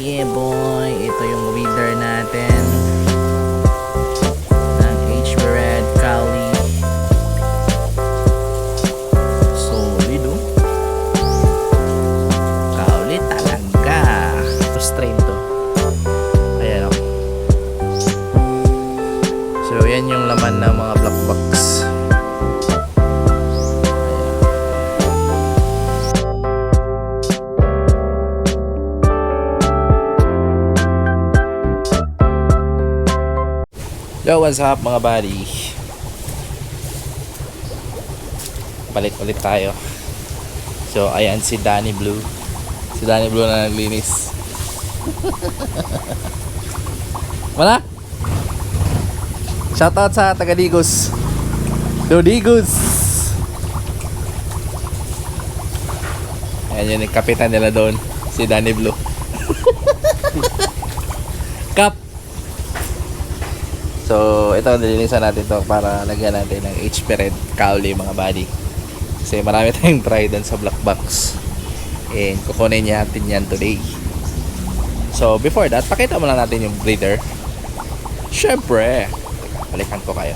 Yeah boy, ito yung breeder what's up mga buddy? Balik ulit tayo. So, ayan si Danny Blue. Si Danny Blue na naglinis. Wala? Shoutout sa Tagadigos. Dodigos. Ayan yun, yung kapitan nila doon. Si Danny Blue. So, ito, nilinisan natin to para lagyan natin ng HP Red Cowley mga buddy. Kasi marami tayong try dun sa black box. And kukunin natin yan today. So, before that, pakita mo lang natin yung breeder. Syempre, teka, balikan ko kayo.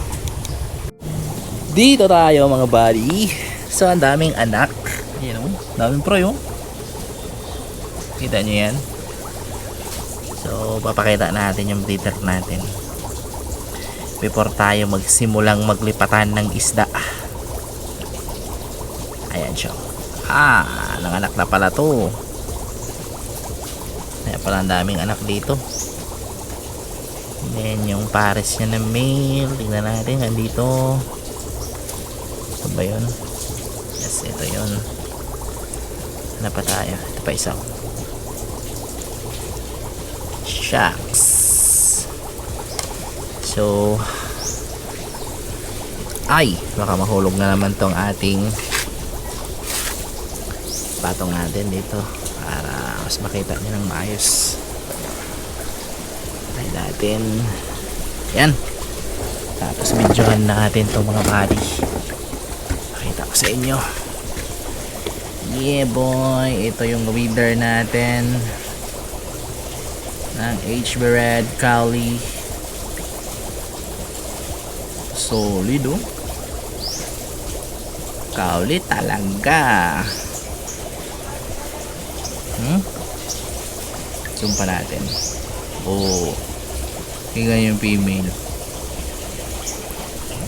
Dito tayo mga buddy. So, ang daming anak. You know, daming pro yung. Kita nyo yan? So, papakita natin yung breeder natin before tayo magsimulang maglipatan ng isda. Ayan siya. Ah, nanganak na pala to. Ayan pala ang daming anak dito. Then yung pares niya na male. Tingnan natin. Andito. Ito ba yun? Yes, ito yun. Ano pa tayo? Ito pa isa. Shucks. So, ay, baka mahulog na naman tong ating patong natin dito para mas makita nyo ng maayos. Try natin. Yan. Tapos videohan natin tong mga body. Pakita ko sa inyo. Yeah boy, ito yung weeder natin ng HB Red Cali solid oh kauli talaga. Hmm? Zoom natin. Oh tingnan yung female.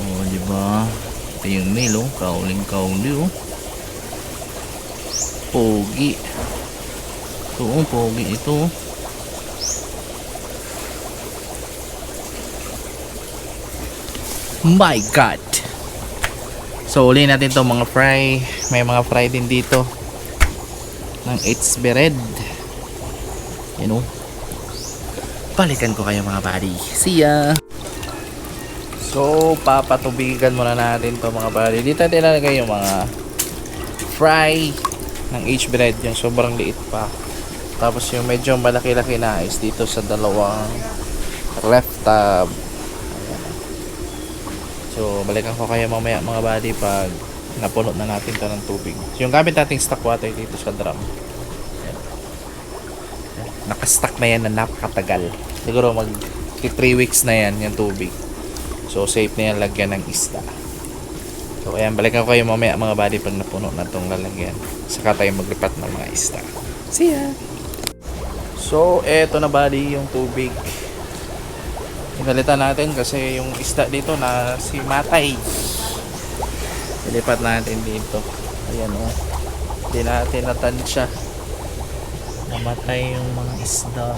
Oh di ba? Ito yung male oh. Kauling kauli oh. Pogi. Ito oh pogi ito oh My God. So, uli natin to mga fry. May mga fry din dito. Ng HB Red. Yan o. Balikan ko kayo mga buddy. See ya! So, papatubigan muna natin to mga buddy. Dito natin ilalagay yung mga fry ng HB Red. Yung sobrang liit pa. Tapos yung medyo malaki-laki na is dito sa dalawang left tab. So, balikan ko kayo mamaya mga buddy pag napuno na natin to ng tubig. Yung gamit nating stock water dito sa drum. Ayan. Nakastack na yan na napakatagal. Siguro mag 3 weeks na yan yung tubig. So, safe na yan lagyan ng isda. So, ayan, balikan ko kayo mamaya mga buddy pag napuno na itong lalagyan. Saka tayo maglipat ng mga isda. See ya! So, eto na buddy yung tubig. Inalitan natin kasi yung isda dito na si Matay. Ilipat natin dito. Ayan o. Oh. Hindi natin natansya. Namatay yung mga isda.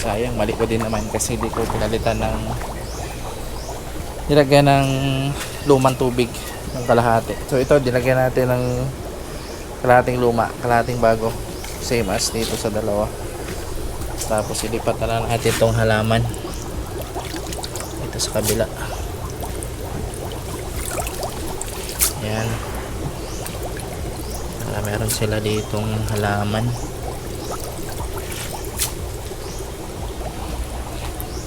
Sayang, mali ko din naman kasi hindi ko pinalitan ng nilagyan ng lumang tubig ng kalahati. So ito, dinagyan natin ng kalahating luma, kalahating bago. Same as dito sa dalawa. Tapos ilipat na natin itong halaman. Ito sa kabila. Yan. Para meron sila ditong halaman.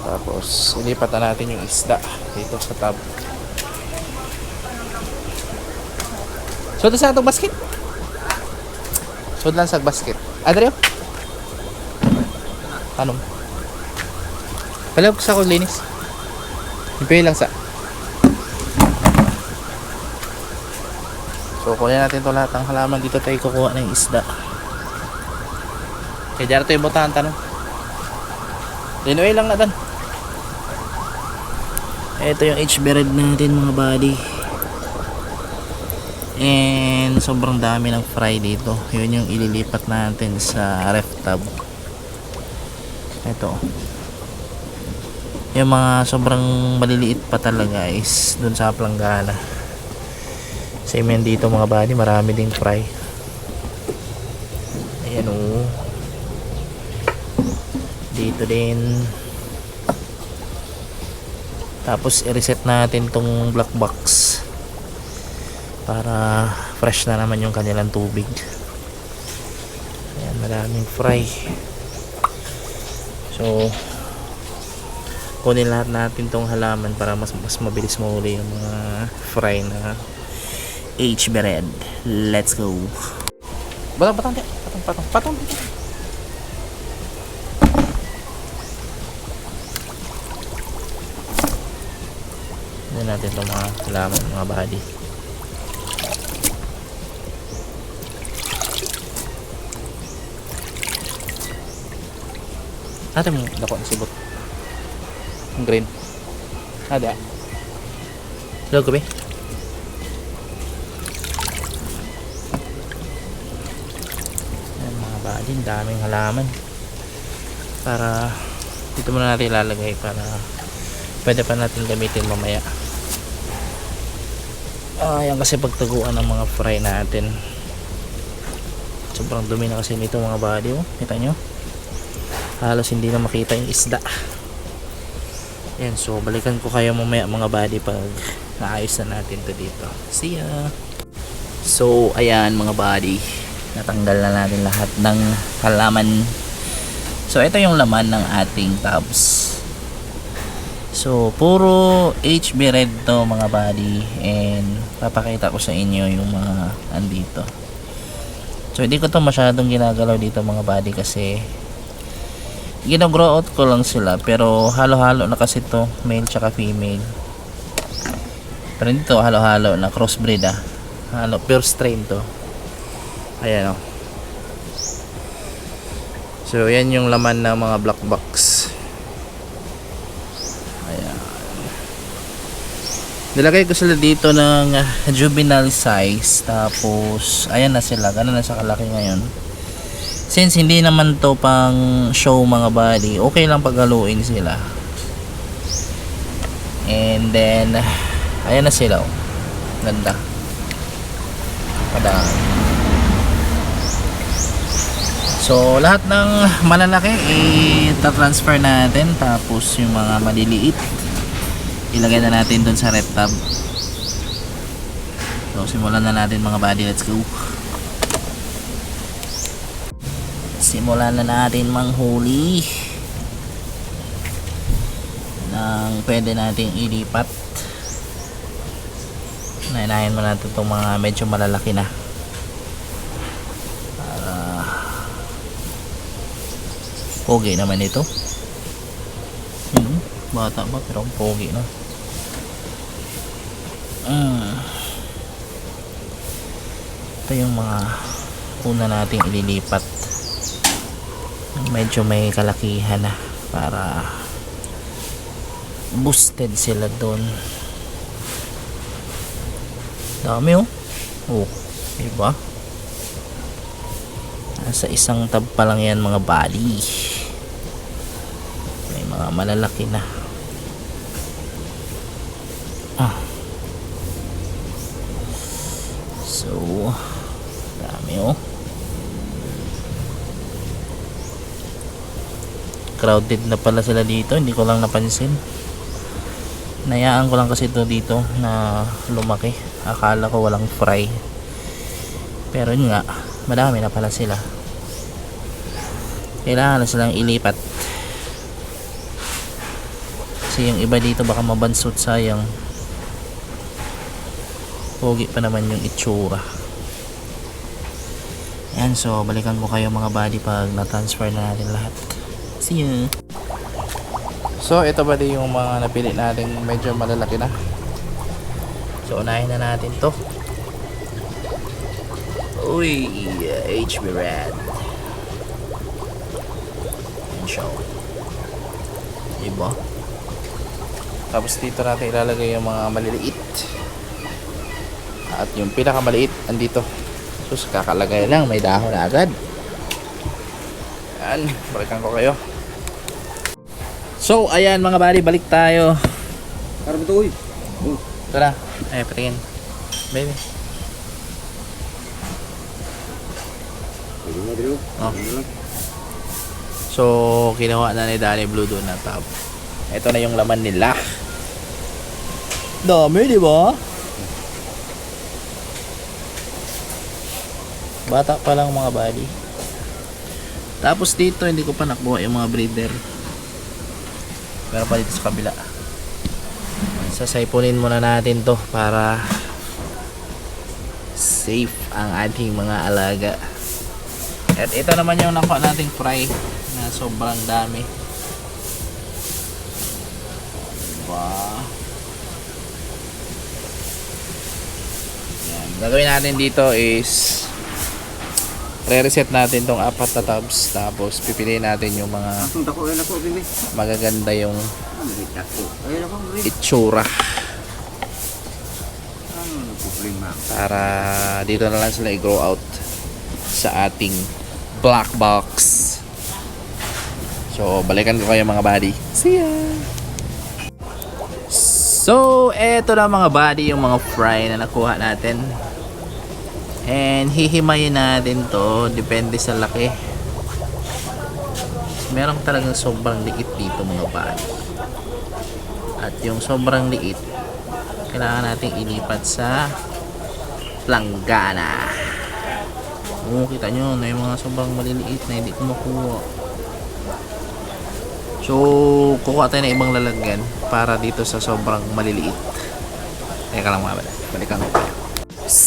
Tapos ilipat na natin yung isda dito sa tab. So, ito sa itong basket. Sud lang sa basket. Adrio? Tanong. Palawag sa ko linis. Ipay lang sa. So, kunin natin to lahat ng halaman. Dito tayo kukuha ng isda. Kaya dyan ito yung botahan tanong. Dinuwi lang na dan. Ito yung HB red natin mga buddy. And sobrang dami ng fry dito. Yun yung ililipat natin sa ref tub. Ito. Yung mga sobrang maliliit pa talaga is dun sa planggana. Same yan dito mga buddy. Marami ding fry. Ayan o. Dito din. Tapos i-reset natin tong black box para fresh na naman yung kanilang tubig. Ayan, maraming fry. So, kunin lahat natin tong halaman para mas mas mabilis mahuli yung mga fry na HB red. Let's go. Batang, batang, batang, patong, patong. Hindi natin itong mga halaman, mga body. Natin mo dako ang sibot. Ang green. Ada. Hello, gabi. Ayan, mga ang daming halaman. Para dito muna natin ilalagay para pwede pa natin gamitin mamaya. Ah, yan kasi pagtaguan ng mga fry natin. Sobrang dumi na kasi nito mga body, oh. Kita nyo? Halos hindi na makita yung isda. Yan so balikan ko kayo mamaya mga buddy pag naayos na natin to dito. See ya! So ayan mga buddy natanggal na natin lahat ng halaman. So ito yung laman ng ating tabs. So puro HB red to mga buddy and papakita ko sa inyo yung mga andito. So hindi ko to masyadong ginagalaw dito mga buddy kasi ginagrow out ko lang sila pero halo-halo na kasi to male tsaka female. Pero dito halo-halo na crossbreed ah. Halo pure strain to. Ayan o so yan yung laman ng mga black box. Ayan. Nilagay ko sila dito ng juvenile size tapos ayan na sila. Ganun na sa kalaki ngayon since hindi naman to pang show mga body okay lang paghaluin sila. And then ayan na sila oh. ganda. Madami. So lahat ng malalaki i-transfer natin. Tapos yung mga maliliit ilagay na natin dun sa red tab. So simulan na natin mga body let's go simulan na natin manghuli. Ng pwede nating ilipat. Nainahin mo natin itong mga medyo malalaki na. Para pogi naman ito. Hmm, bata ba? Pero pogi na hmm. ito yung mga una nating ililipat medyo may kalakihan na para boosted sila doon. Dami oh. Oh diba? Nasa isang tab pa lang yan mga bali. May mga malalaki na. Ah. So dami oh crowded na pala sila dito. Hindi ko lang napansin. Nayaan ko lang kasi ito dito na lumaki. Akala ko walang fry. Pero nga madami na pala sila. Kailangan na silang ilipat. Kasi yung iba dito baka mabansot sayang. Pogi pa naman yung itsura. Yan, so balikan ko kayo mga buddy pag na-transfer na natin lahat. See ya! So, ito ba yung mga napili natin medyo malalaki na? So, unahin na natin to. Uy, HB Red. Yan siya. oh. Diba? Tapos dito natin ilalagay yung mga maliliit. At yung pinakamaliit, andito. Sus, kakalagay lang. May dahon agad. Yan, balikan ko kayo. So, ayan mga buddy, balik tayo. Karami to, uy. Oh, na. Ay, patingin. Baby. Oh. So, kinuha na ni Danny Blue doon na tab. Ito na yung laman nila. Dami, di ba? Bata pa lang mga buddy. Tapos dito, hindi ko pa nakuha yung mga breeder. Pero pa dito sa kabila. Sasaypunin muna natin to para safe ang ating mga alaga. At ito naman yung nakuha nating fry na sobrang dami. Diba? Yan. Gagawin natin dito is re-reset natin tong apat na tabs tapos pipiliin natin yung mga magaganda yung Ano, itsura Ano, para dito na lang sila i-grow out sa ating black box. So, balikan ko kayo mga buddy. See ya! So, eto na mga buddy yung mga fry na nakuha natin. And hihimayin natin to depende sa laki. Meron talagang sobrang liit dito mga buddy. At yung sobrang liit, kailangan nating ilipat sa planggana. Oo, kita nyo, na yung mga sobrang maliliit na hindi ko makuha. So, kukuha tayo ng ibang lalagyan para dito sa sobrang maliliit. Teka lang mga bala. Balikan ko kayo.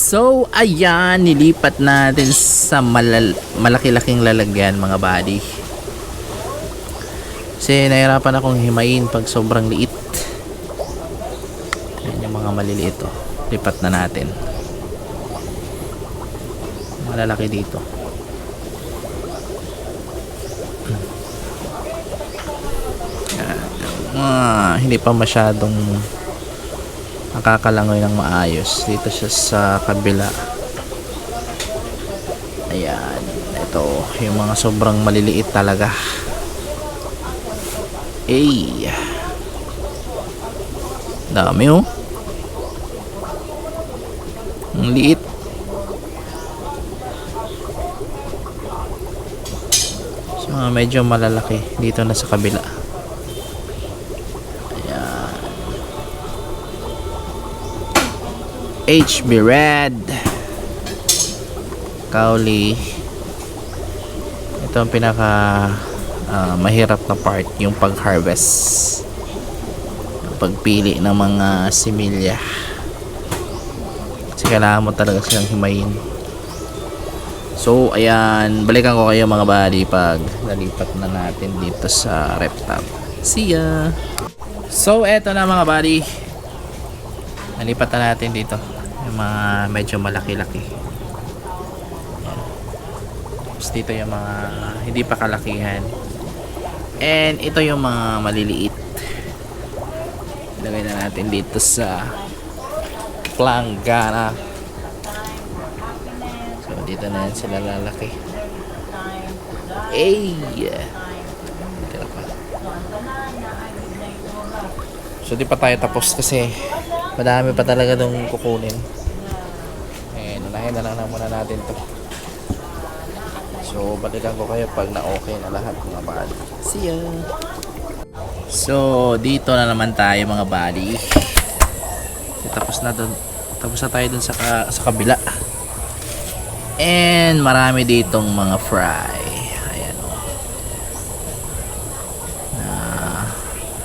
So, ayan, nilipat natin sa malal- malaki-laking lalagyan mga buddy. Kasi nahirapan akong himayin pag sobrang liit. Yan yung mga maliliit oh. Lipat na natin. Malalaki dito. Ah, hindi pa masyadong nakakalangoy ng maayos. Dito siya sa kabila. Ayan. Ito, yung mga sobrang maliliit talaga. Eh. Dami oh. Ang liit. Mga medyo malalaki dito na sa kabila. HB Red. Kauli. Ito ang pinaka ah, mahirap na part, yung pag-harvest. Yung pagpili ng mga similya. Kasi kailangan mo talaga silang himayin. So, ayan. Balikan ko kayo mga buddy pag nalipat na natin dito sa reptile. See ya! So, eto na mga buddy. Nalipat na natin dito. Yung mga medyo malaki-laki. Tapos dito yung mga hindi pa kalakihan. And ito yung mga maliliit. Ilagay na natin dito sa planggana. So, dito na yan sila lalaki. Ay! Tira pa. So, di pa tayo tapos kasi madami pa talaga dong kukunin. Unahin na lang na muna natin to. So, balikan ko kayo pag na-okay na lahat mga buddy. See ya! So, dito na naman tayo mga. So, tapos na dun. Tapos na tayo dun sa, ka- sa kabila. And marami ditong mga fry. Ayan o. Na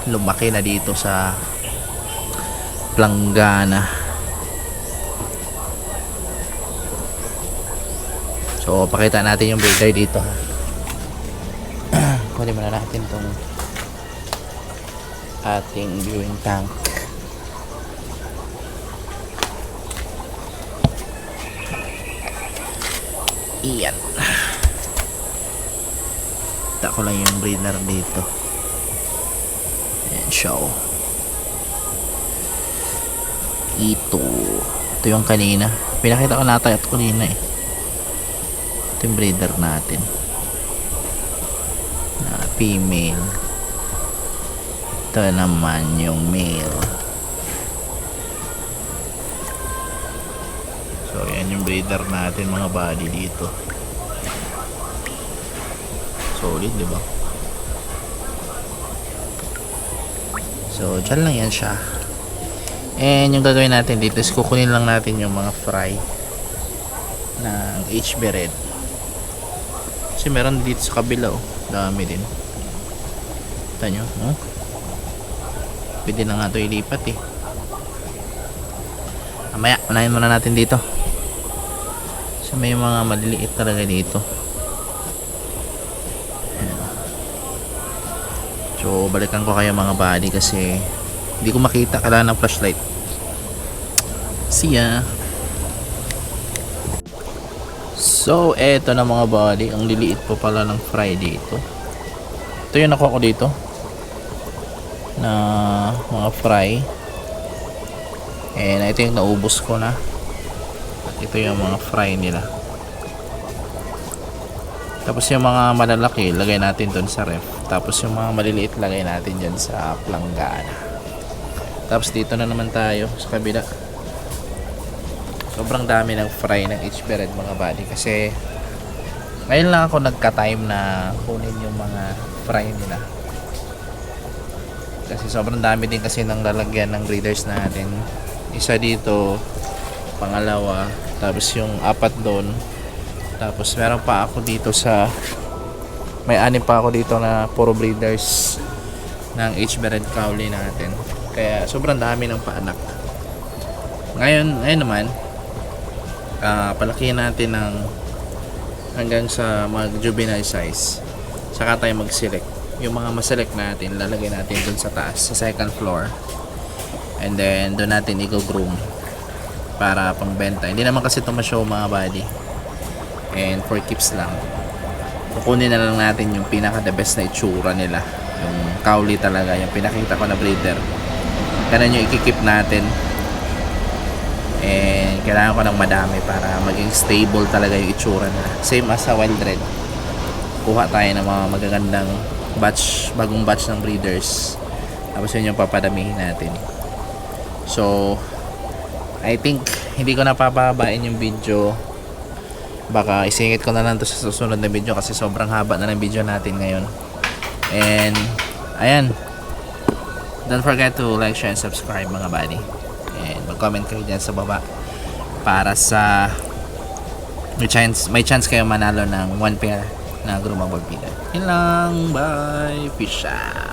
lumaki na dito sa planggana. So, pakita natin yung breeder dito ha. Kunin muna natin tong ating viewing tank. Iyan. Kita ko lang yung breeder dito. Ayan siya. Ito. Ito yung kanina. Pinakita ko nata at kanina eh. Ito yung breeder natin. Na female. Ito naman yung male. So, yan yung breeder natin mga body dito. Solid, di ba? So, dyan lang yan siya. And yung gagawin natin dito is kukunin lang natin yung mga fry ng HB Red. Kasi meron dito sa kabila oh. Dami din. Kita nyo, oh. Pwede na nga ito ilipat eh. Mamaya, unahin muna natin dito. So may mga maliliit talaga dito. Ayan. So balikan ko kayo mga body kasi hindi ko makita kailangan ng flashlight. See ya. So eto na mga body, ang liliit po pala ng fry dito. Ito yung nakuha ko dito na mga fry. And ito yung naubos ko na. At ito yung mga fry nila. Tapos yung mga malalaki, lagay natin doon sa ref. Tapos yung mga maliliit, lagay natin dyan sa planggana. Tapos dito na naman tayo sa kabila. Sobrang dami ng fry ng HB Red mga buddy. Kasi ngayon lang ako nagka-time na kunin yung mga fry nila. Kasi sobrang dami din kasi ng lalagyan ng breeders natin. Isa dito, pangalawa, tapos yung apat doon. Tapos meron pa ako dito sa may anim pa ako dito na puro breeders ng HB Red Cowley natin. Kaya sobrang dami ng paanak. Ngayon, ngayon naman, ah palakihin natin ng hanggang sa mag juvenile size. Saka tayo mag-select. Yung mga ma-select natin, lalagay natin dun sa taas, sa second floor. And then, doon natin i-groom para pangbenta. Hindi naman kasi ito ma-show mga body. And for keeps lang. Kukunin na lang natin yung pinaka the best na itsura nila. Yung kauli talaga, yung pinakita ko na breeder. Ganun yung ikikip natin. And kailangan ko ng madami para maging stable talaga yung itsura nila. Same as sa wild red. Kuha tayo ng mga magagandang batch, bagong batch ng breeders. Tapos yun yung papadamihin natin. So, I think hindi ko napapababain yung video. Baka isingit ko na lang to sa susunod na video kasi sobrang haba na ng video natin ngayon. And, ayan. Don't forget to like, share, and subscribe mga buddy. And mag-comment kayo dyan sa baba para sa may chance, may chance kayo manalo ng one pair na grumabag Yun lang. Bye. Peace out.